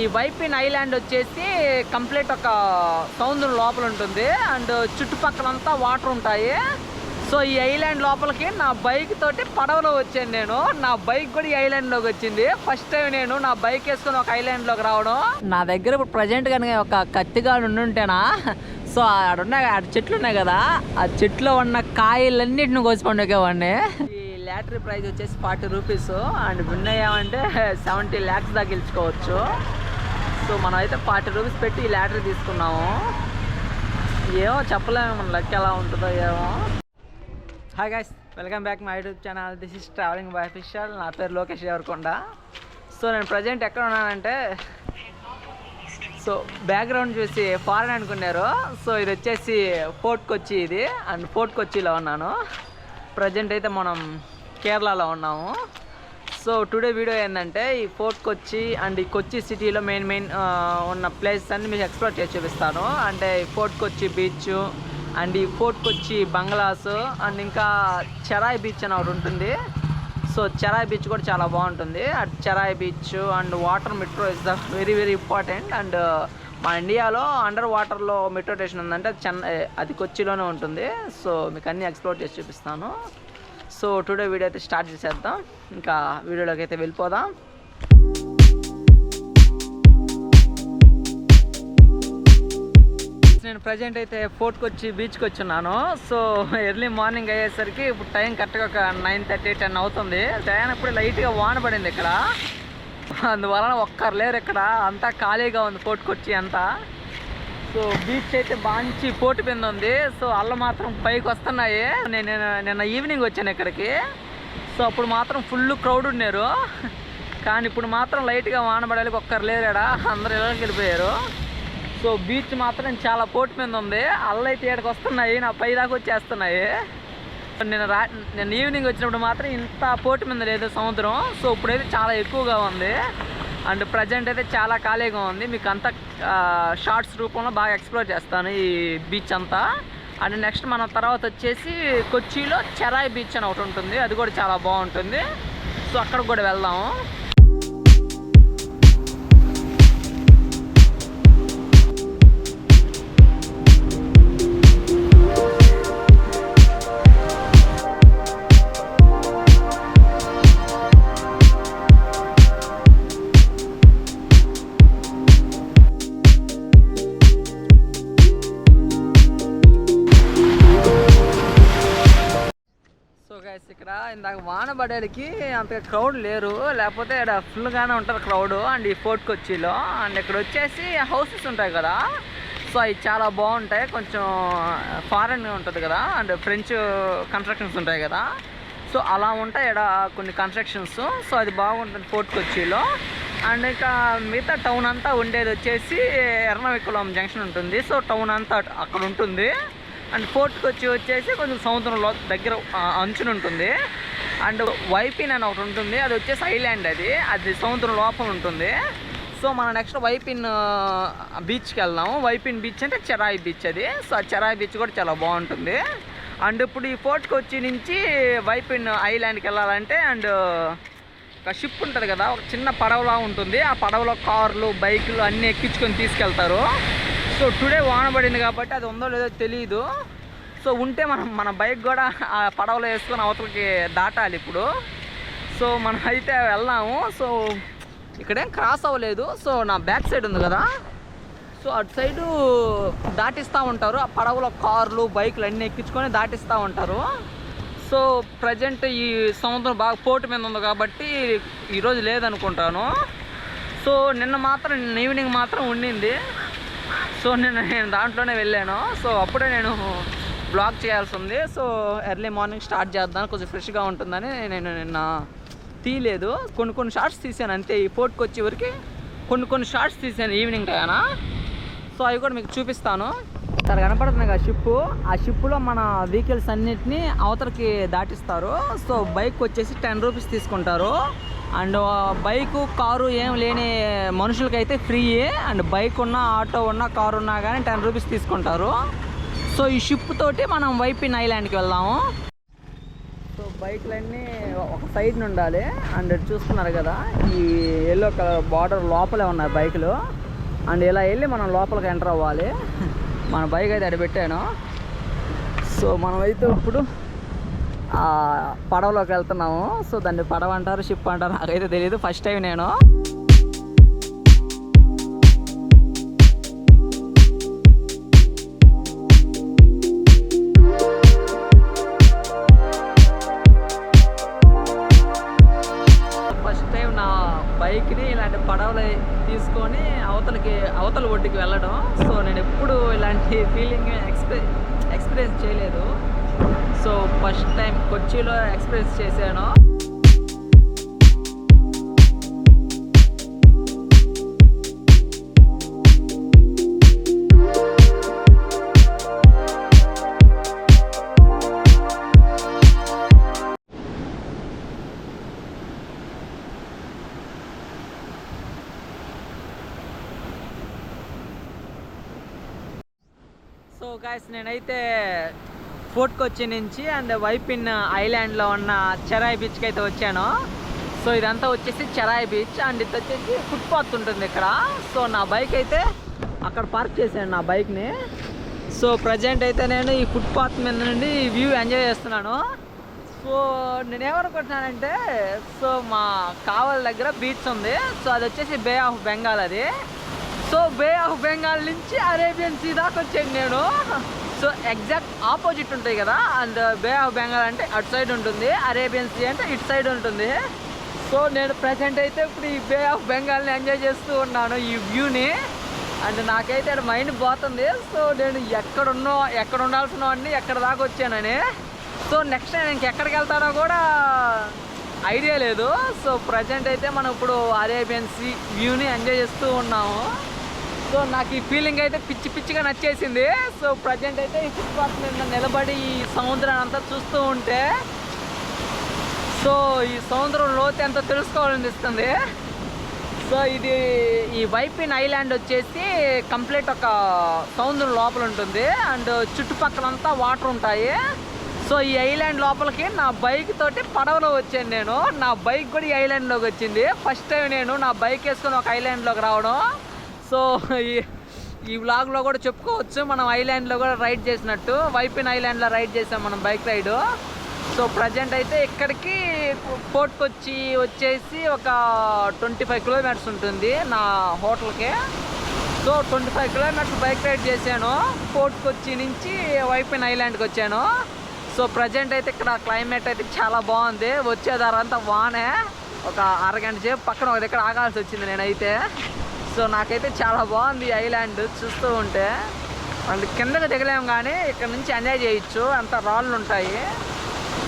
ఈ వైపిన్ ఐలాండ్ వచ్చేసి కంప్లీట్ ఒక సముద్రం లోపల ఉంటుంది. అండ్ చుట్టుపక్కలంతా వాటర్ ఉంటాయి. సో ఈ ఐలాండ్ లోపలికి నా బైక్ తోటి పడవలో వచ్చాను నేను. నా బైక్ కూడా ఈ ఐలాండ్లోకి వచ్చింది. ఫస్ట్ టైం నేను నా బైక్ వేసుకుని ఒక ఐలాండ్లోకి రావడం. నా దగ్గర ఇప్పుడు ప్రజెంట్ కనుక ఒక కత్తిగా ఉండుంటేనా సో ఆడున్నాయి ఆడ చెట్లు ఉన్నాయి కదా ఆ చెట్లో ఉన్న కాయలన్నిటిని కోసి పండుగేవాడిని ఈ లాటరీ ప్రైజ్ వచ్చేసి ఫార్టీ రూపీస్. అండ్ విన్ అయ్యామంటే సెవెంటీ ల్యాక్స్ దాకా గెలుచుకోవచ్చు. సో మనం అయితే ఫార్టీ రూపీస్ పెట్టి ఈ ల్యాటర్ తీసుకున్నాము. ఏమో చెప్పలేము మన లెక్క ఎలా ఉంటుందో ఏమో. Hi guys welcome back my YouTube channel this is travelling by official నా పేరు లోకేష్ ఎవరకొండ సో నేను ప్రజెంట్ ఎక్కడ ఉన్నానంటే సో బ్యాక్గ్రౌండ్ చూసి ఫారెన్ అనుకున్నారు. సో ఇది వచ్చేసి ఫోర్ట్ కొచ్చి ఇది. అండ్ ఫోర్ట్ కొచ్చిలో ఉన్నాను. ప్రజెంట్ అయితే మనం కేరళలో ఉన్నాము. సో టుడే వీడియో ఏంటంటే ఈ ఫోర్ట్ కొచ్చి అండ్ ఈ కొచ్చి సిటీలో మెయిన్ మెయిన్ ఉన్న ప్లేసెస్ అన్ని మీకు ఎక్స్ప్లోర్ చేసి చూపిస్తాను. అంటే ఈ ఫోర్ట్ కొచ్చి బీచ్ అండ్ ఈ ఫోర్ట్ కొచ్చి బంగ్లాస్ అండ్ ఇంకా చెరాయ్ బీచ్ అని ఒకటి ఉంటుంది. సో చెరాయ్ బీచ్ కూడా చాలా బాగుంటుంది. At Cherai beach and water metro is the very very important. And మా ఇండియాలో అండర్ వాటర్లో మెట్రో స్టేషన్ ఉందంటే చెన్నై అది కొచ్చిలోనే ఉంటుంది. సో మీకు అన్నీ ఎక్స్ప్లోర్ చేసి చూపిస్తాను. సో టుడే వీడియో అయితే స్టార్ట్ చేసేద్దాం. ఇంకా వీడియోలోకి అయితే వెళ్ళిపోదాం. నేను ప్రజెంట్ అయితే ఫోర్ట్కి వచ్చి బీచ్కి వచ్చున్నాను. సో ఎర్లీ మార్నింగ్ అయ్యేసరికి ఇప్పుడు టైం కరెక్ట్గా ఒక నైన్ థర్టీ టెన్ అవుతుంది. టైం ఇప్పుడు లైట్గా వాన పడింది ఇక్కడ. అందువలన ఒక్కరు లేరు ఇక్కడ. అంతా ఖాళీగా ఉంది ఫోర్ట్కి వచ్చి అంతా. సో బీచ్ అయితే మంచి పోటు కింద ఉంది. సో అల్లు మాత్రం పైకి వస్తున్నాయి. నేను నిన్న- ఈవినింగ్ వచ్చాను ఇక్కడికి. సో అప్పుడు మాత్రం ఫుల్ క్రౌడ్ ఉన్నారు. కానీ ఇప్పుడు మాత్రం లైట్గా వానబడాలి ఒక్కరు లేరాడా? అందరు ఇళ్ళకి వెళ్ళిపోయారు. సో బీచ్ మాత్రం చాలా పోటు మీద ఉంది. అల్లు అయితే ఇక్కడికి వస్తున్నాయి. నా పై దాకా వచ్చేస్తున్నాయి. నేను రా నేను ఈవినింగ్ వచ్చినప్పుడు మాత్రం ఇంత పోటు మీద లేదు సముద్రం. సో ఇప్పుడైతే చాలా ఎక్కువగా ఉంది. అండ్ ప్రజెంట్ అయితే చాలా ఖాళీగా ఉంది. మీకు అంతా షార్ట్స్ రూపంలో బాగా ఎక్స్ప్లోర్ చేస్తాను ఈ బీచ్ అంతా. అండ్ నెక్స్ట్ మన తర్వాత వచ్చేసి కొచ్చిలో చెరాయ్ బీచ్ అని ఒకటి ఉంటుంది. అది కూడా చాలా బాగుంటుంది. సో అక్కడికి కూడా వెళ్దాము. వాన పడేకి అంత క్రౌడ్ లేరు. లేకపోతే ఇక్కడ ఫుల్గానే ఉంటారు క్రౌడ్ అండ్ ఈ ఫోర్ట్ కొచ్చిలో అండ్ ఇక్కడ వచ్చేసి హౌసెస్ ఉంటాయి కదా. సో అవి చాలా బాగుంటాయి. కొంచెం uh, ఫారెన్ ఉంటుంది కదా. అండ్ ఫ్రెంచ్ కన్స్ట్రక్షన్స్ ఉంటాయి కదా. సో అలా ఉంటాయి ఇక్కడ కొన్ని కన్స్ట్రక్షన్స్ సో అది బాగుంటుంది ఫోర్ట్ కొచ్చిలో అండ్ ఇంకా మిగతా టౌన్ అంతా ఉండేది వచ్చేసి ఎర్నవికుళం జంక్షన్ ఉంటుంది. సో టౌన్ అంతా అక్కడ ఉంటుంది. అండ్ ఫోర్ట్కి వచ్చి వచ్చేసి కొంచెం సముద్రంలో దగ్గర uh, అంచున ఉంటుంది. అండ్ వైపిన్ అని ఒకటి ఉంటుంది. అది వచ్చేసి ఐలాండ్ అది. అది సముద్రం లోపల ఉంటుంది. సో మనం నెక్స్ట్ వైపిన్ బీచ్కి వెళ్దాము. వైపిన్ బీచ్ అంటే చెరాయి బీచ్ అది. సో ఆ చెరాయి బీచ్ కూడా చాలా బాగుంటుంది. అండ్ ఇప్పుడు ఈ ఫోర్ట్కి వచ్చి నుంచి వైపిన్ ఐలాండ్కి వెళ్ళాలంటే అండ్ ఒక షిప్ ఉంటుంది కదా ఒక చిన్న పడవలా ఉంటుంది. ఆ పడవలో కార్లు బైకులు అన్నీ ఎక్కించుకొని తీసుకెళ్తారు. సో టుడే వాన పడింది కాబట్టి అది ఉందో లేదో తెలియదు సో ఉంటే మనం మన బైక్ కూడా ఆ పడవలో వేసుకొని అవతలకి దాటాలి ఇప్పుడు. సో మనం అయితే వెళ్ళాము సో ఇక్కడేం క్రాస్ అవ్వలేదు. సో నా బ్యాక్ సైడ్ ఉంది కదా. సో అటు సైడు దాటిస్తూ ఉంటారు. ఆ పడవలో కార్లు బైకులు అన్నీ ఎక్కించుకొని దాటిస్తూ ఉంటారు. సో ప్రజెంట్ ఈ సముద్రం బాగా పోటు మీద ఉంది కాబట్టి ఈరోజు లేదనుకుంటాను. సో నిన్న మాత్రం నిన్న ఈవినింగ్ మాత్రం ఉండింది. సో నిన్న నేను దాంట్లోనే వెళ్ళాను. సో అప్పుడే నేను బ్లాగ్ చేయాల్సి ఉంది. సో ఎర్లీ మార్నింగ్ స్టార్ట్ చేద్దాం. కొంచెం ఫ్రెష్గా ఉంటుందని నేను నిన్న తీయలేదు కొన్ని కొన్ని షార్ట్స్ తీసాను. అంతే ఈ ఫోర్ట్కి వచ్చే వరకు కొన్ని కొన్ని షార్ట్స్ తీసాను ఈవినింగ్ టైన. సో అవి కూడా మీకు చూపిస్తాను. ఇక్కడ కనపడుతుంది కదా షిప్ ఆ షిప్లో మన వెహికల్స్ అన్నిటిని అవతలకి దాటిస్తారు. సో బైక్ వచ్చేసి టెన్ రూపీస్ తీసుకుంటారు. అండ్ బైకు కారు ఏం లేని మనుషులకైతే ఫ్రీ అండ్ బైక్ ఉన్నా ఆటో ఉన్నా కారు ఉన్నా కానీ టెన్ రూపీస్ తీసుకుంటారు. సో ఈ షిప్ తోటి మనం వైపిన్ ఐలాండ్కి వెళ్దాము. సో బైక్లన్నీ ఒక సైడ్ ఉండాలి అండ్ చూస్తున్నారు కదా ఈ ఎల్లో కలర్ బార్డర్ లోపలే ఉన్నాయి బైకులు. అండ్ ఇలా వెళ్ళి మనం లోపలికి ఎంటర్ అవ్వాలి. మన బైక్ అయితే అక్కడ పెట్టాను. సో మనమైతే ఇప్పుడు పడవలోకి వెళ్తున్నాము. సో దాన్ని పడవ అంటారు షిప్ అంటారు నాకైతే తెలియదు ఫస్ట్ టైం నేను. టైం కొచ్చిలో ఎక్స్పీరియన్స్ చేశాను. సో గాయస్ నేనైతే ఫోర్ట్ కొచ్చి నుంచి అండ్ వైపిన్ ఐలాండ్లో ఉన్న చెరాయి బీచ్కి అయితే వచ్చాను. సో ఇదంతా వచ్చేసి చెరాయి బీచ్ అండ్ ఇది వచ్చేసి ఫుట్పాత్ ఉంటుంది ఇక్కడ. సో నా బైక్ అయితే అక్కడ పార్క్ చేశాను నా బైక్ని. సో ప్రజెంట్ అయితే నేను ఈ ఫుట్పాత్ మీద నుండి వ్యూ ఎంజాయ్ చేస్తున్నాను. సో నేనేమనుకుంటున్నానంటే సో మా కావల్ దగ్గర బీచ్ ఉంది. సో అది వచ్చేసి బే ఆఫ్ బెంగాల్ అది. సో బే ఆఫ్ బెంగాల్ నుంచి అరేబియన్ సీ దాకా వచ్చాను నేను. సో ఎగ్జాక్ట్ ఆపోజిట్ ఉంటాయి కదా అండ్ బే ఆఫ్ బెంగాల్ అంటే అటు సైడ్ ఉంటుంది అరేబియన్ సీ అంటే ఇటు సైడ్ ఉంటుంది. సో నేను ప్రజెంట్ అయితే ఇప్పుడు ఈ బే ఆఫ్ బెంగాల్ని ఎంజాయ్ చేస్తూ ఉన్నాను ఈ వ్యూని అండ్ నాకైతే అక్కడ మైండ్ పోతుంది. సో నేను ఎక్కడున్నో ఎక్కడ ఉండాల్సిన వాడిని ఎక్కడ దాకా వచ్చానని. సో నెక్స్ట్ నేను ఇంకెక్కడికి వెళ్తానో కూడా ఐడియా లేదు. సో ప్రజెంట్ అయితే మనం ఇప్పుడు అరేబియన్ సీ వ్యూని ఎంజాయ్ చేస్తూ ఉన్నాము. సో నాకు ఈ ఫీలింగ్ అయితే పిచ్చి పిచ్చిగా నచ్చేసింది. సో ప్రజెంట్ అయితే ఈ ఫుట్పాత్ మీద నిలబడి ఈ సముద్రాన్ని అంతా చూస్తూ ఉంటే సో ఈ సముద్రం లోతు ఎంతో తెలుసుకోవాలనిపిస్తుంది? సో ఇది ఈ వైపిన్ ఐలాండ్ వచ్చేసి కంప్లీట్ ఒక సముద్రం లోపల ఉంటుంది. అండ్ చుట్టుపక్కలంతా వాటర్ ఉంటాయి. సో ఈ ఐలాండ్ లోపలికి నా బైక్ తోటి పడవలో వచ్చాను నేను. నా బైక్ కూడా ఈ ఐలాండ్లోకి వచ్చింది. ఫస్ట్ టైం నేను నా బైక్ వేసుకొని ఒక ఐలాండ్లోకి రావడం. సో ఈ ఈ వ్లాగ్లో కూడా చెప్పుకోవచ్చు. మనం ఐలాండ్లో కూడా రైడ్ చేసినట్టు. వైపిన్ ఐలాండ్లో రైడ్ చేసాం మనం బైక్ రైడ్ సో ప్రజెంట్ అయితే ఇక్కడికి పోర్ట్కి వచ్చి వచ్చేసి ఒక ట్వంటీ ఫైవ్ కిలోమీటర్స్ ఉంటుంది నా హోటల్కి. So twenty five kilometres bike ride చేశాను. పోర్ట్కి వచ్చి నుంచి వైపిన్ ఐలాండ్కి వచ్చాను. సో ప్రజెంట్ అయితే ఇక్కడ క్లైమేట్ అయితే చాలా బాగుంది. వచ్చేదారంతా వానే. ఒక అరగంట సేపు పక్కన ఒక దగ్గర ఆగాల్సి వచ్చింది నేనైతే. సో నాకైతే చాలా బాగుంది ఐలాండ్ చూస్తూ ఉంటే. అండ్ కిందకి దిగలేము కానీ ఇక్కడ నుంచి ఎంజాయ్ చేయొచ్చు. అంత రాళ్ళు ఉంటాయి.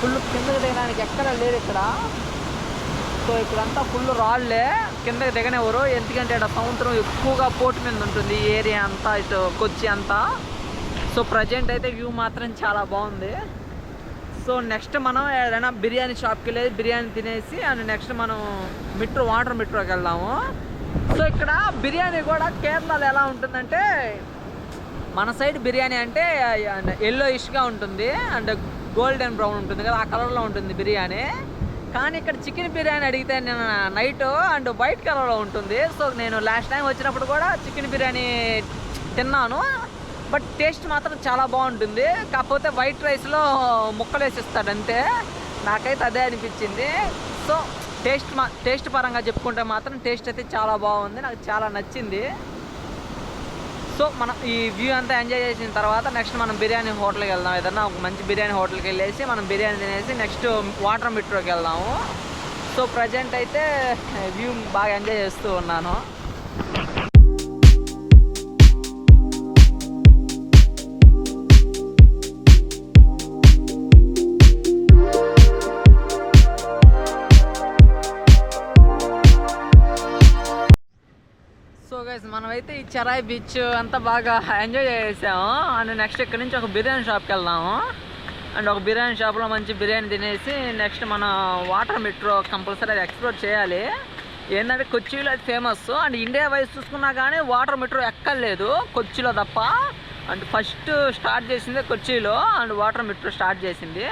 ఫుల్ కిందకి దిగడానికి ఎక్కడ లేదు ఇక్కడ. సో ఇక్కడంతా ఫుల్ రాళ్ళే. కిందకి దిగనివ్వరు. ఎందుకంటే ఇక్కడ సముద్రం ఎక్కువగా పోటు మీద ఉంటుంది. ఈ ఏరియా అంతా ఇటు కొచ్చి అంతా. సో ప్రజెంట్ అయితే వ్యూ మాత్రం చాలా బాగుంది. సో నెక్స్ట్ మనం ఏదైనా బిర్యానీ షాప్కి వెళ్ళేది బిర్యానీ తినేసి అండ్ నెక్స్ట్ మనం మిట్రో వాటర్ మిట్రోకి వెళ్దాము. సో ఇక్కడ బిర్యానీ కూడా కేరళలో ఎలా ఉంటుందంటే మన సైడ్ బిర్యానీ అంటే ఎల్లో ఇష్గా ఉంటుంది అండ్ గోల్డెన్ బ్రౌన్ ఉంటుంది కదా ఆ కలర్లో ఉంటుంది బిర్యానీ. కానీ ఇక్కడ చికెన్ బిర్యానీ అడిగితే నేను నైట్ అండ్ వైట్ కలర్లో ఉంటుంది. సో నేను లాస్ట్ టైం వచ్చినప్పుడు కూడా చికెన్ బిర్యానీ తిన్నాను. బట్ టేస్ట్ మాత్రం చాలా బాగుంటుంది. కాకపోతే వైట్ రైస్లో ముక్కలు వేసిస్తాడు అంతే. నాకైతే అదే అనిపించింది. సో టేస్ట్ మా టేస్ట్ పరంగా చెప్పుకుంటే మాత్రం టేస్ట్ అయితే చాలా బాగుంది నాకు చాలా నచ్చింది. సో మనం ఈ వ్యూ అంతా ఎంజాయ్ చేసిన తర్వాత నెక్స్ట్ మనం బిర్యానీ హోటల్కి వెళ్దాం. ఏదన్నా ఒక మంచి బిర్యానీ హోటల్కి వెళ్ళేసి మనం బిర్యానీ తినేసి నెక్స్ట్ వాటర్ మిట్రోకి వెళ్దాము. సో ప్రజెంట్ అయితే వ్యూ బాగా ఎంజాయ్ చేస్తూ ఉన్నాను. అయితే ఈ చెరాయి బీచ్ అంతా బాగా ఎంజాయ్ చేసాము అండ్ నెక్స్ట్ ఇక్కడ నుంచి ఒక బిర్యానీ షాప్కి వెళ్దాము అండ్ ఒక బిర్యానీ షాప్లో మంచి బిర్యానీ తినేసి నెక్స్ట్ మన వాటర్ మెట్రో కంపల్సరీ అది ఎక్స్ప్లోర్ చేయాలి. ఏంటంటే కొచ్చిలో అది ఫేమస్ అండ్ ఇండియా వైజ్ చూసుకున్నా కానీ వాటర్ మెట్రో ఎక్కర్లేదు. కొచ్చిలో తప్ప. అండ్ ఫస్ట్ స్టార్ట్ చేసింది కొచ్చిలో. అండ్ వాటర్ మెట్రో స్టార్ట్ చేసింది.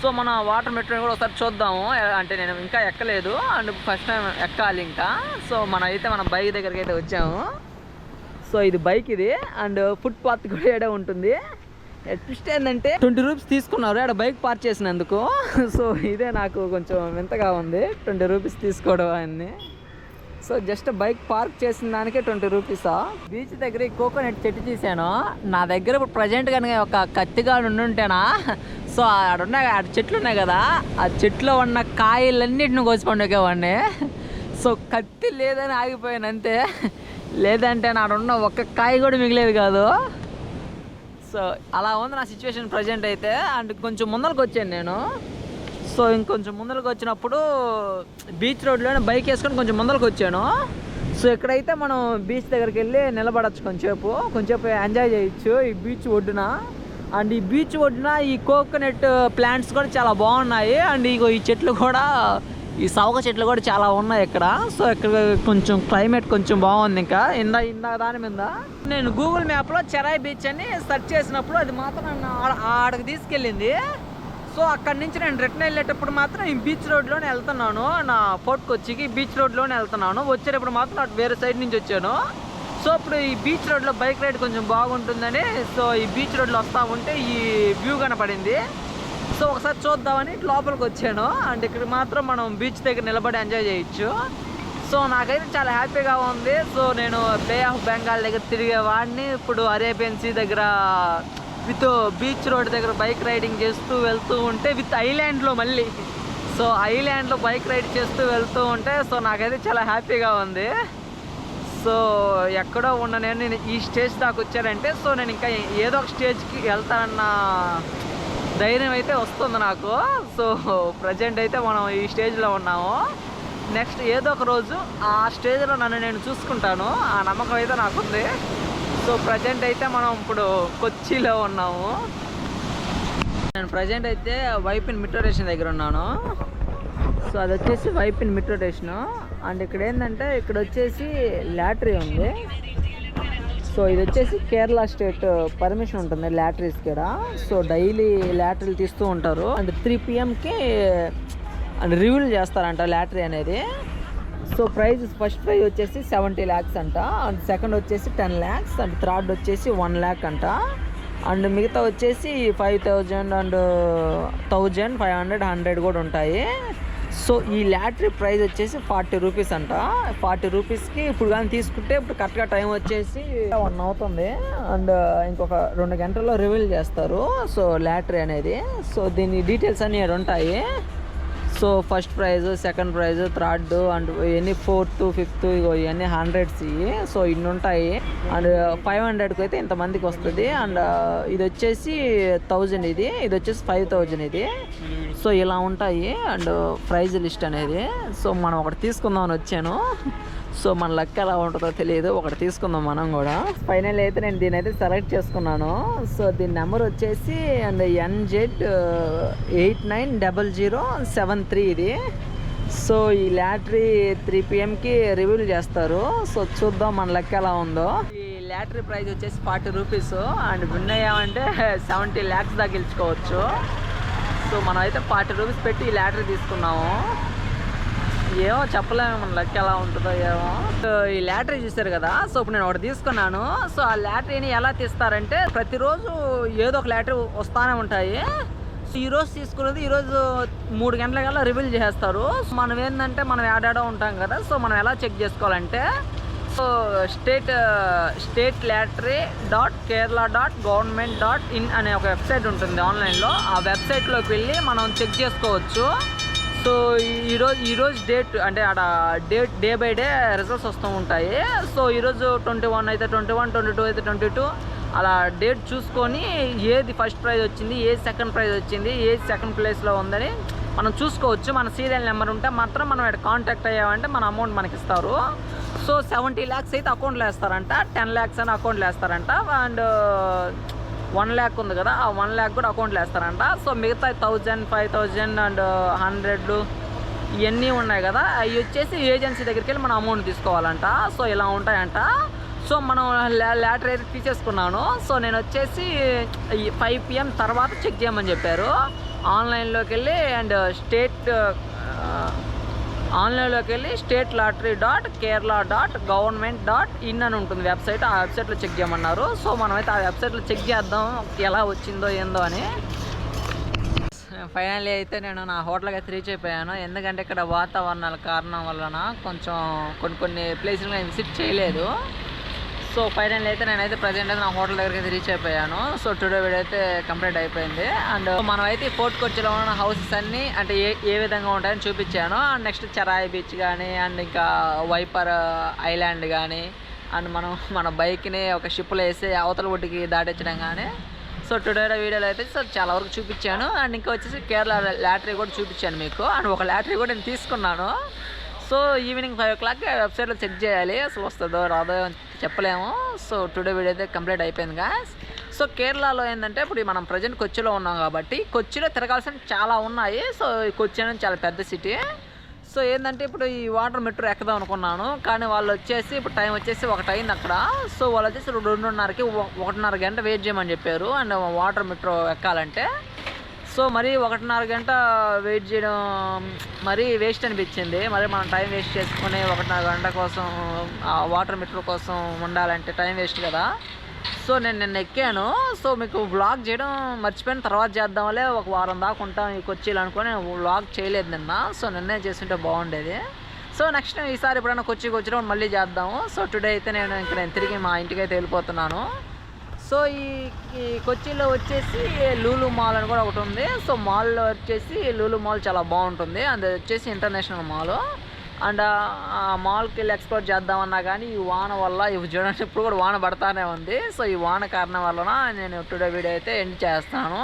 సో మన వాటర్ మెట్రోని కూడా ఒకసారి చూద్దాము. అంటే నేను ఇంకా ఎక్కలేదు. అండ్ ఫస్ట్ టైం ఎక్కాలి ఇంకా. సో మనం అయితే మన బైక్ దగ్గరికి అయితే వచ్చాము. సో ఇది బైక్ ఇది అండ్ ఫుట్ పాత్ కూడా ఏడే ఉంటుంది. ట్విస్ట్ ఏంటంటే ట్వంటీ రూపీస్ తీసుకున్నారు ఆడ బైక్ పార్క్ చేసినందుకు. సో ఇదే నాకు కొంచెం వింతగా ఉంది ట్వంటీ రూపీస్ తీసుకోవడం ఆయన్ని సో జస్ట్ బైక్ పార్క్ చేసిన దానికే ట్వంటీ రూపీసా? బీచ్ దగ్గర కోకోనట్ చెట్టు తీసాను. నా దగ్గర ఇప్పుడు ప్రజెంట్ కనుక ఒక కత్తిగా ఉండుంటేనా సో ఆడ ఉన్నాయి ఆడ చెట్లు ఉన్నాయి కదా. ఆ చెట్లో ఉన్న కాయలన్నిటిని కోసి పండుగేవాడిని సో కత్తి లేదని ఆగిపోయాను అంతే. లేదంటే నాడున్న ఒక్క కాయ కూడా మిగిలేదు కాదు. సో అలా ఉంది నా సిచ్యువేషన్ ప్రజెంట్ అయితే. అండ్ కొంచెం ముందరకు వచ్చాను నేను. సో ఇంకొంచెం ముందరకు వచ్చినప్పుడు బీచ్ రోడ్లోనే బైక్ వేసుకొని కొంచెం ముందరకు వచ్చాను. సో ఇక్కడైతే మనం బీచ్ దగ్గరికి వెళ్ళి నిలబడచ్చు కొంచెంసేపు కొంచెంసేపు ఎంజాయ్ చేయొచ్చు ఈ బీచ్ ఒడ్డున. అండ్ ఈ బీచ్ ఒడ్డున ఈ కోకోనట్ ప్లాంట్స్ కూడా చాలా బాగున్నాయి. అండ్ ఇగో ఈ చెట్లు కూడా ఈ సౌక చెట్లు కూడా చాలా ఉన్నాయి ఇక్కడ. సో ఇక్కడ కొంచెం క్లైమేట్ కొంచెం బాగుంది ఇంకా. ఇందా ఇందా దాని మీద. నేను గూగుల్ మ్యాప్లో చెరాయి బీచ్ అని సెర్చ్ చేసినప్పుడు అది మాత్రం నన్ను ఆడ- ఆడకి తీసుకెళ్ళింది. సో అక్కడి నుంచి నేను రిటర్న్ వెళ్ళేటప్పుడు మాత్రం ఈ బీచ్ రోడ్లోనే వెళ్తున్నాను. నా ఫోర్ట్ కొచ్చికి బీచ్ రోడ్లోనే వెళ్తున్నాను. వచ్చేటప్పుడు మాత్రం అటు వేరే సైడ్ నుంచి వచ్చాను. సో ఇప్పుడు ఈ బీచ్ రోడ్లో బైక్ రైడ్ కొంచెం బాగుంటుందని సో ఈ బీచ్ రోడ్లో వస్తూ ఉంటే ఈ వ్యూ కనపడింది. సో ఒకసారి చూద్దామని లోపలికి వచ్చాను. అండ్ ఇక్కడ మాత్రం మనం బీచ్ దగ్గర నిలబడి ఎంజాయ్ చేయొచ్చు. సో నాకైతే చాలా హ్యాపీగా ఉంది. సో నేను బే ఆఫ్ బెంగాల్ దగ్గర తిరిగే వాడిని ఇప్పుడు అరేబియన్ సీ దగ్గర విత్ బీచ్ రోడ్ దగ్గర బైక్ రైడింగ్ చేస్తూ వెళ్తూ ఉంటే విత్ ఐలాండ్లో మళ్ళీ. సో ఐలాండ్లో బైక్ రైడ్ చేస్తూ వెళ్తూ ఉంటే సో నాకైతే చాలా హ్యాపీగా ఉంది. సో ఎక్కడో ఉన్న నేను నేను ఈ స్టేజ్ దాకా వచ్చానంటే సో నేను ఇంకా ఏదో ఒక స్టేజ్కి వెళ్తానన్న ధైర్యం అయితే వస్తుంది నాకు. సో ప్రజెంట్ అయితే మనం ఈ స్టేజ్లో ఉన్నాము. నెక్స్ట్ ఏదో ఒక రోజు ఆ స్టేజ్లో నన్ను నేను చూసుకుంటాను. ఆ నమ్మకం అయితే నాకుంది. సో ప్రజెంట్ అయితే మనం ఇప్పుడు కొచ్చిలో ఉన్నాము. నేను ప్రజెంట్ అయితే వైపిన్ మెట్రో స్టేషన్ దగ్గర ఉన్నాను. సో అది వచ్చేసి వైపిన్ మెట్రో స్టేషను అండ్ ఇక్కడ ఏంటంటే ఇక్కడ వచ్చేసి లాటరీ ఉంది. సో ఇది వచ్చేసి కేరళ స్టేట్ పర్మిషన్ ఉంటుంది లాటరీస్ కూడా. సో డైలీ లాటరీలు తీస్తూ ఉంటారు. అండ్ త్రీ పిఎంకి అండ్ రివ్యూలు చేస్తారంట లాటరీ అనేది. సో ప్రైజ్ ఫస్ట్ ప్రైజ్ వచ్చేసి సెవెంటీ ల్యాక్స్ అంట. అండ్ సెకండ్ వచ్చేసి టెన్ ల్యాక్స్ అండ్ థర్డ్ వచ్చేసి వన్ ల్యాక్ అంట. అండ్ మిగతా వచ్చేసి five thousand and thousand five hundred hundred కూడా ఉంటాయి. సో ఈ లాటరీ ప్రైస్ వచ్చేసి ఫార్టీ రూపీస్ అంట. ఫార్టీ రూపీస్కి ఇప్పుడు కానీ తీసుకుంటే ఇప్పుడు కరెక్ట్గా టైం వచ్చేసి వన్ అవుతుంది. అండ్ ఇంకొక రెండు గంటల్లో రివీల్ చేస్తారు. సో లాటరీ అనేది. సో దీని డీటెయిల్స్ అన్నీ ఉంటాయి. So first prize second prize third and ఇవన్నీ ఫోర్త్ ఫిఫ్త్ ఇగో ఇవన్నీ హండ్రెడ్స్ ఇవి సో ఇన్ని ఉంటాయి. అండ్ ఫైవ్ హండ్రెడ్కి అయితే ఇంతమందికి వస్తుంది. అండ్ ఇది వచ్చేసి థౌజండ్ ఇది. ఇది వచ్చేసి ఫైవ్ థౌజండ్ ఇది. సో ఇలా ఉంటాయి. అండ్ ప్రైజ్ లిస్ట్ అనేది. సో మనం ఒకటి తీసుకుందామని వచ్చాను. సో మన లక్ ఎలా ఉంటుందో తెలియదు. ఒకటి తీసుకుందాం మనం కూడా. ఫైనల్ అయితే నేను దీని అయితే సెలెక్ట్ చేసుకున్నాను. సో దీని నెంబర్ వచ్చేసి and NZ eight nine double zero seven three ఇది. సో ఈ లాటరీ త్రీ పిఎంకి రివ్యూల్ చేస్తారు. సో చూద్దాం మన లెక్క ఎలా ఉందో. ఈ లాటరీ ప్రైస్ వచ్చేసి ఫార్టీ రూపీస్ అండ్ విన్ అయ్యామంటే సెవెంటీ ల్యాక్స్ దాకా గెలుచుకోవచ్చు. సో మనం అయితే ఫార్టీ రూపీస్ పెట్టి ఈ ల్యాటరీ తీసుకున్నాము. ఏమో చెప్పలేము మన లెక్క ఎలా ఉంటుందో ఏమో. సో ఈ ల్యాటరీ చూసారు కదా సో ఇప్పుడు నేను ఒకటి తీసుకున్నాను. సో ఆ ల్యాటరీని ఎలా తీస్తారంటే ప్రతిరోజు ఏదో ఒక లాటరీ వస్తానే ఉంటాయి. సో ఈ రోజు తీసుకున్నది ఈరోజు మూడు గంటల కల్లా రివీల్ చేస్తారు సో మనం ఏంటంటే మనం ఏడాడో ఉంటాం కదా సో మనం ఎలా చెక్ చేసుకోవాలంటే state state lottery dot Kerala dot government dot in అనే ఒక వెబ్సైట్ ఉంటుంది ఆన్లైన్లో. ఆ వెబ్సైట్లోకి వెళ్ళి మనం చెక్ చేసుకోవచ్చు. సో ఈరోజు ఈరోజు డేట్ అంటే ఆడ date day by day results వస్తూ ఉంటాయి. సో ఈరోజు ట్వంటీ వన్ అయితే ట్వంటీ వన్ ట్వంటీ టూ అయితే ట్వంటీ టూ. అలా డేట్ చూసుకొని ఏది ఫస్ట్ ప్రైజ్ వచ్చింది ఏది సెకండ్ ప్రైజ్ వచ్చింది ఏది సెకండ్ ప్లేస్లో ఉందని మనం చూసుకోవచ్చు. మన సీరియల్ నెంబర్ ఉంటే మాత్రం మనం ఇక్కడ కాంటాక్ట్ అయ్యామంటే మన అమౌంట్ మనకి ఇస్తారు సో సెవెంటీ ల్యాక్స్ అయితే అకౌంట్లో వేస్తారంట. టెన్ ల్యాక్స్ అని అకౌంట్లో వేస్తారంట. అండ్ uh, వన్ ల్యాక్ ఉంది కదా ఆ వన్ ల్యాక్ కూడా అకౌంట్లో వేస్తారంట. సో మిగతా thousand five thousand and uh, హండ్రెడ్లు ఇవన్నీ ఉన్నాయి కదా అవి వచ్చేసి ఏజెన్సీ దగ్గరికి వెళ్ళి మనం అమౌంట్ తీసుకోవాలంట. సో ఇలా ఉంటాయంట. సో మనం ల్యాటర్ అయితే తీసేసుకున్నాను. సో నేను వచ్చేసి ఫైవ్ పిఎం తర్వాత చెక్ చేయమని చెప్పారు. ఆన్లైన్లోకి వెళ్ళి అండ్ uh, స్టేట్ ఆన్లైన్లోకి వెళ్ళి state lottery dot Kerala dot government dot in అని ఉంటుంది వెబ్సైట్. ఆ వెబ్సైట్లో చెక్ చేయమన్నారు. సో మనమైతే ఆ వెబ్సైట్లో చెక్ చేద్దాం ఎలా వచ్చిందో ఏందో అని. ఫైనల్లీ అయితే నేను నా హోటల్కి అయితే రీచ్ అయిపోయాను. ఎందుకంటే ఇక్కడ వాతావరణాల కారణం వలన కొంచెం కొన్ని కొన్ని ప్లేసులు నేను విజిట్ చేయలేదు. సో ఫైనల్ అయితే నేనైతే ప్రజెంట్ అయితే నా హోటల్ దగ్గరికి అయితే రీచ్ అయిపోయాను. సో టుడే వీడియో అయితే కంప్లీట్ అయిపోయింది అండ్ మనం అయితే ఫోర్ట్ కొచ్చిలో ఉన్న హౌసెస్ అన్ని అంటే ఏ ఏ విధంగా ఉంటాయని చూపించాను. అండ్ నెక్స్ట్ చరాయి బీచ్ కానీ అండ్ ఇంకా వైపర్ ఐలాండ్ కానీ అండ్ మనం మన బైక్ని ఒక షిప్లో వేసి అవతల ఒడ్డుకి దాటించడం కానీ సో టుడే వీడియోలో అయితే సో చాలా వరకు చూపించాను. అండ్ ఇంకా వచ్చేసి కేరళ లాటరీ కూడా చూపించాను మీకు. అండ్ ఒక లాటరీ కూడా నేను తీసుకున్నాను. So evening five o'clock వెబ్సైట్లో చెక్ చేయాలి. అసలు వస్తుందో రాదో చెప్పలేము. సో టుడే వీడియో అయితే కంప్లీట్ అయిపోయింది గాస్ సో కేరళలో ఏంటంటే ఇప్పుడు మనం ప్రజెంట్ కొచ్చిలో ఉన్నాం కాబట్టి కొచ్చిలో తిరగాల్సిన చాలా ఉన్నాయి. సో ఈ కొచ్చి అనేది చాలా పెద్ద సిటీ సో ఏంటంటే ఇప్పుడు ఈ వాటర్ మెట్రో ఎక్కుదాం అనుకున్నాను. కానీ వాళ్ళు వచ్చేసి ఇప్పుడు టైం వచ్చేసి ఒకటి అయింది అక్కడ. సో వాళ్ళు వచ్చేసి రెండున్నరకి ఒకటిన్నర గంట వెయిట్ చేయమని చెప్పారు. అండ్ వాటర్ మెట్రో ఎక్కాలంటే. సో మరీ ఒకటిన్నర గంట వెయిట్ చేయడం మరీ వేస్ట్ అనిపించింది. మరి మనం టైం వేస్ట్ చేసుకుని ఒకటిన్నర గంట కోసం ఆ వాటర్ మిటర్ కోసం ఉండాలంటే టైం వేస్ట్ కదా. సో నేను నిన్న ఎక్కాను. సో మీకు వ్లాగ్ చేయడం మర్చిపోయిన తర్వాత చేద్దాంలే. ఒక వారం దాకా ఉంటాం ఈ కొచ్చిలు అనుకొని వ్లాగ్ చేయలేదు నిన్న. సో నిన్నే చేస్తుంటే బాగుండేది. సో నెక్స్ట్ ఈసారి ఎప్పుడైనా కొచ్చికి వచ్చినప్పుడు మళ్ళీ చేద్దాము. సో టుడే అయితే నేను ఇంక నేను తిరిగి మా ఇంటికి అయితే వెళ్ళిపోతున్నాను. సో ఈ ఈ కొచ్చిలో వచ్చేసి లూలు మాల్ అని కూడా ఒకటి ఉంది. సో మాల్లో వచ్చేసి లూలు మాల్ చాలా బాగుంటుంది. అండ్ వచ్చేసి ఇంటర్నేషనల్ మాల్. అండ్ ఆ మాల్కి వెళ్ళి ఎక్స్ప్లోర్ చేద్దామన్నా కానీ ఈ వాన వల్ల ఇవి చూడండి ఇప్పుడు కూడా వాన పడతానే ఉంది. సో ఈ వాన కారణం వలన నేను టుడే వీడియో అయితే ఎండ్ చేస్తాను.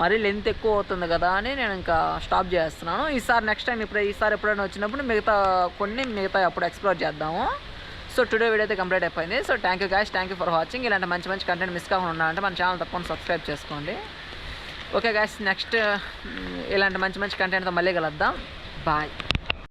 మరీ లెంత్ ఎక్కువ అవుతుంది కదా అని నేను ఇంకా స్టాప్ చేస్తున్నాను. ఈసారి నెక్స్ట్ టైం ఇప్పుడు ఈసారి ఎప్పుడైనా వచ్చినప్పుడు మిగతా కొన్ని మిగతా అప్పుడు ఎక్స్ప్లోర్ చేద్దాము. సో టుడే వీడియో అయితే కంప్లీట్ అయిపోయింది. So thank you guys thank you for watching ఇలాంటి మంచి మంచి కంటెంట్ మిస్ కాకుండా ఉండాలంటే మన ఛానల్ తప్పకుండా సబ్స్క్రైబ్ చేసుకోండి. ఓకే గాయస్ నెక్స్ట్ ఇలాంటి మంచి మంచి కంటెంట్తో మళ్ళీ కలుద్దాం. బాయ్